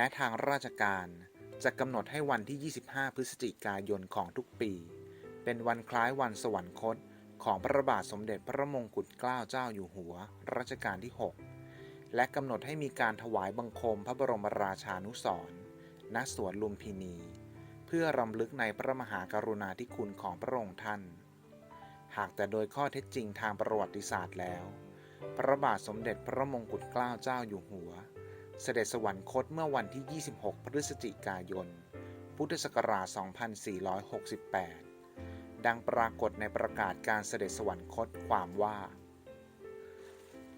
ม้ทางราชการจะกำหนดให้วันที่ 25 พฤศจิกายนของทุกปี เป็นวันคล้ายวันสวรรคตของพระบาทสมเด็จพระมงกุฎเกล้าเจ้าอยู่หัว รัชกาลที่ 6 และกำหนดให้มีการถวายบังคมพระบรมราชานุสรณ์ณสวนลุมพินี เพื่อรำลึกในพระมหากรุณาธิคุณของพระองค์ท่าน หากแต่โดยข้อเท็จจริงทางประวัติศาสตร์แล้ว พระบาทสมเด็จพระมงกุฎเกล้าเจ้าอยู่หัว เสด็จสวรรคตเมื่อวันที่ 26 พฤศจิกายน พุทธศักราช 2468 ดังปรากฏในประกาศการเสด็จสวรรคตความว่า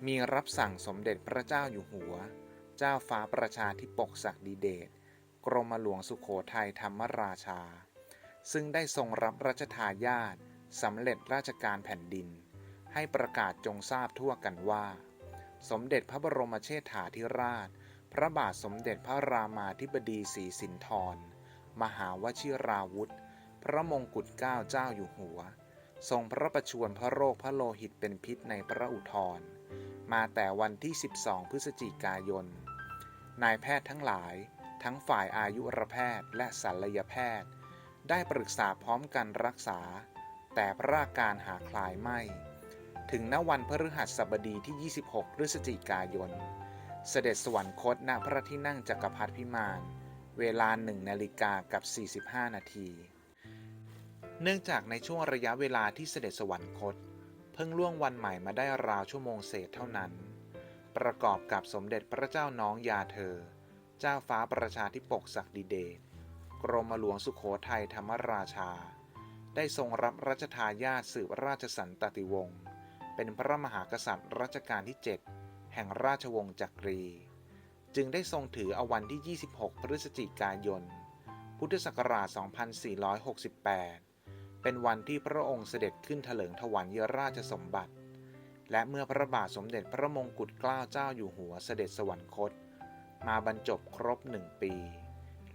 มีรับสั่งสมเด็จพระเจ้าอยู่หัว เจ้าฟ้าประชาธิปกศักดิเดช กรมหลวงสุขโขทัยธรรมราชา ซึ่งได้ทรงรับราชทายาทสำเร็จราชการแผ่นดิน ให้ประกาศจงทราบทั่วกันว่า สมเด็จพระบรมเชษฐาธิราช พระบาทสมเด็จพระรามาธิบดีศรีสินธร มหาวชิราวุธ พระมงกุฎเกล้าเจ้าอยู่หัว ทรงพระประชวรพระโรคพระโลหิตเป็นพิษในพระอุทธร มาแต่วันที่ 12 พฤศจิกายน นายแพทย์ทั้งหลาย ทั้งฝ่ายอายุรแพทย์และศัลยแพทย์ ได้ปรึกษาพร้อมกันรักษา แต่พระอาการหาคลายไม่ ถึงณวันพฤหัสบดีที่ 26 พฤศจิกายน เสด็จสวรรคตณพระที่นั่งจักรพรรดิพิมาน เวลา1นาฬิกากับ 45 นาที เนื่องจากในช่วงระยะเวลาที่เสด็จสวรรคต เพิ่งล่วงวันใหม่มาได้ราวชั่วโมงเศษเท่านั้น ประกอบกับสมเด็จพระเจ้าน้องยาเธอ เจ้าฟ้าประชาธิปกศักดิเดชกรมหลวงสุขโขทัยธรรมราชา ได้ทรงรับรัชทายาทสืบราชสันตติวงศ์เป็นพระมหากษัตริย์รัชกาลที่ 7 แห่งราชวงศ์จักรี จึงได้ทรงถือเอาวันที่ 26 พฤศจิกายน พุทธศักราช 2468 เป็นวันที่พระองค์เสด็จขึ้นถลิงถวัลยราชสมบัติ และเมื่อพระบาทสมเด็จพระมงกุฎเกล้าเจ้าอยู่หัวเสด็จสวรรคต มาบรรจบครบหนึ่งปี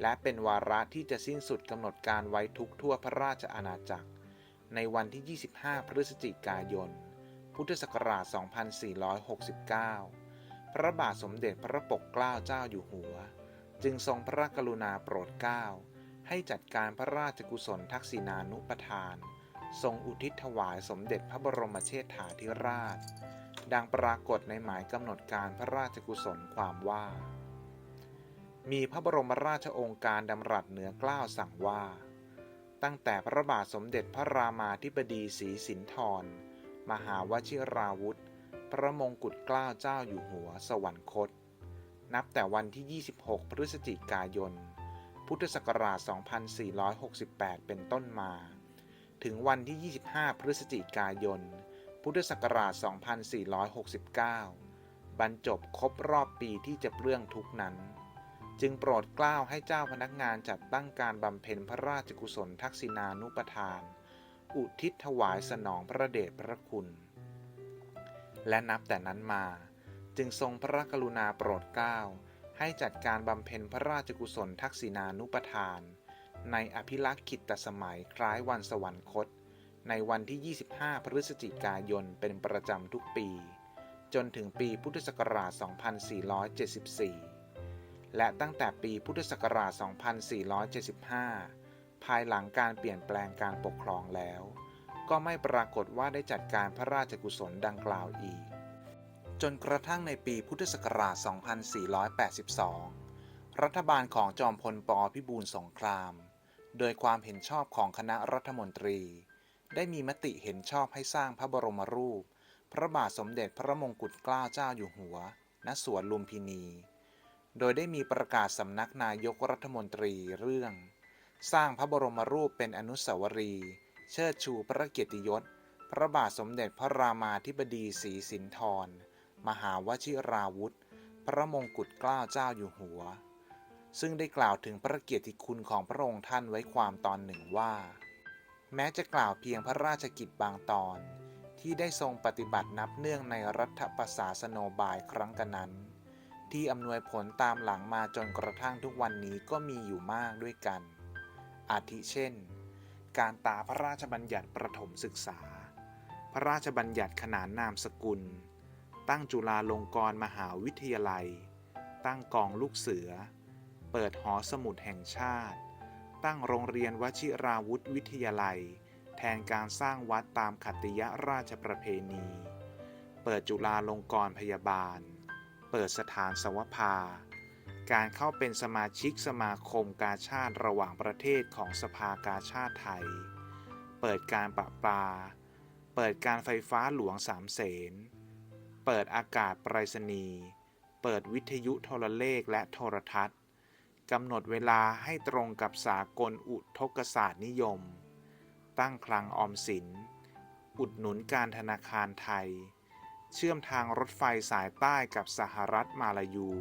และเป็นวาระที่จะสิ้นสุดกำหนดการไว้ทุกทั่วพระราชอาณาจักร ในวันที่ 25 พฤศจิกายน พุทธศักราช 2469 พระบาทสมเด็จพระปกเกล้าเจ้าอยู่หัว จึงทรงพระกรุณาโปรดเกล้า ให้จัดการพระราชกุศลทักษิณานุปทาน ทรงอุทิศถวายสมเด็จพระบรมเชษฐาธิราช ดังปรากฏในหมายกำหนดการพระราชกุศลความว่า มีพระบรมราชองค์การดำรัสเหนือเกล้าวสั่งว่า ตั้งแต่พระบาทสมเด็จพระรามาธิบดีศรีสินธร มหาวชิราวุธ พระมงกุฎเกล้าเจ้าอยู่หัวสวรรคต นับแต่วันที่ 26 พฤศจิกายน พุทธศักราช 2468 เป็นต้นมา ถึงวันที่ 25 พฤศจิกายน พุทธศักราช 2469 บรรจบครบรอบปีที่จะเปลื้องทุกนั้นจึงโปรดเกล้าให้เจ้าพนักงานจัดตั้งการบำเพ็ญพระราชกุศลทักษิณานุปทาน อุทิศถวายสนองพระเดชพระคุณ และนับแต่นั้นมาจึงทรงพระกรุณาโปรดเกล้าให้จัดการบำเพ็ญพระราชกุศลทักษิณานุปทาน ในอภิลักษิตสมัยคล้ายวันสวรรคต ในวันที่ 25 พฤศจิกายนเป็นประจำทุกปี จนถึงปีพุทธศักราช 2474 และตั้งแต่ปีพุทธศักราช 2475 ภายหลังการเปลี่ยนแปลงการปกครองแล้ว ก็ไม่ปรากฏว่าได้จัดการพระราชกุศลดังกล่าวอีก จนกระทั่งในปีพุทธศักราช 2482 รัฐบาลของจอมพลปพิบูลสงคราม โดยความเห็นชอบของคณะรัฐมนตรี ได้มีมติเห็นชอบให้สร้างพระบรมรูป พระบาทสมเด็จพระมงกุฎเกล้าเจ้าอยู่หัว ณ สวนลุมพินี โดยได้มีประกาศสำนักนายกรัฐมนตรีเรื่อง สร้างพระบรมรูปเป็นอนุสาวรีย์เชิดชูพระเกียรติยศ พระบาทสมเด็จพระรามาธิบดีศรีสินธร มหาวชิราวุธ พระมงกุฎเกล้าเจ้าอยู่หัว ซึ่งได้กล่าวถึงพระเกียรติคุณของพระองค์ท่านไว้ความตอนหนึ่งว่า แม้จะกล่าวเพียงพระราชกิจบางตอน ที่ได้ทรงปฏิบัตินับเนื่องในรัฐประศาสนบายครั้งกันนั้น ที่อำนวยผลตามหลังมาจนกระทั่งทุกวันนี้ก็มีอยู่มากด้วยกัน อาทิเช่น การตาพระราชบัญญัติประถมศึกษา พระราชบัญญัติขนานนามสกุล ตั้งจุฬาลงกรณ์มหาวิทยาลัย ตั้งกองลูกเสือ เปิดหอสมุดแห่งชาติ ตั้งโรงเรียนวชิราวุธวิทยาลัย แทนการสร้างวัดตามขัตติยราชประเพณี เปิดจุฬาลงกรณ์พยาบาล เปิดสถานสวภา การเข้าเป็นสมาชิกสมาคมกาชาติระหว่างประเทศของสภากาชาติไทย เปิดการประปา เปิดการไฟฟ้าหลวงสามเสน เปิดอากาศไปรษณีย์ เปิดวิทยุโทรเลขและโทรทัศน์ กำหนดเวลาให้ตรงกับสากลอุทกศาสตร์นิยม ตั้งคลังออมสิน อุดหนุนการธนาคารไทย เชื่อมทางรถไฟสายใต้กับสหรัฐมาลายู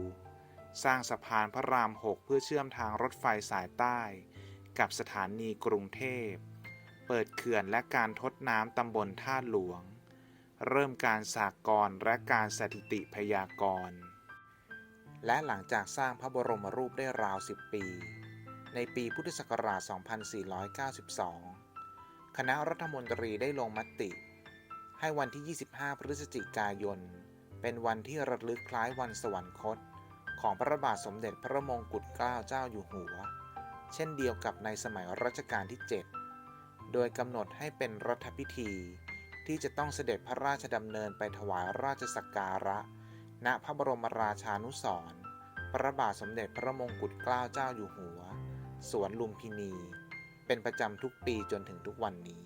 สร้างสะพานพระราม 6 เพื่อเชื่อมทางรถไฟสายใต้ กับสถานีกรุงเทพ เปิดเขื่อนและการทดน้ำตำบลท่าหลวง เริ่มการสากรและการสถิติพยากรณ์และหลังจากสร้างพระบรมรูปได้ราว 10 ปี ในปีพุทธศักราช 2492 คณะรัฐมนตรีได้ลงมติ ให้วันที่ 25 พฤศจิกายน เป็นวันที่ระลึกคล้ายวันสวรรคต ของพระบาทสมเด็จพระมงกุฎเกล้าเจ้าอยู่หัว เช่นเดียวกับในสมัยรัชกาลที่ 7 โดยกำหนดให้เป็นรัฐพิธี ที่จะต้องเสด็จพระราชดำเนินไปถวายราชสักการะ ณพระบรมราชานุสรณ์พระบาทสมเด็จพระมงกุฎเกล้าเจ้าอยู่หัว สวนลุมพินี เป็นประจำทุกปีจนถึงทุกวันนี้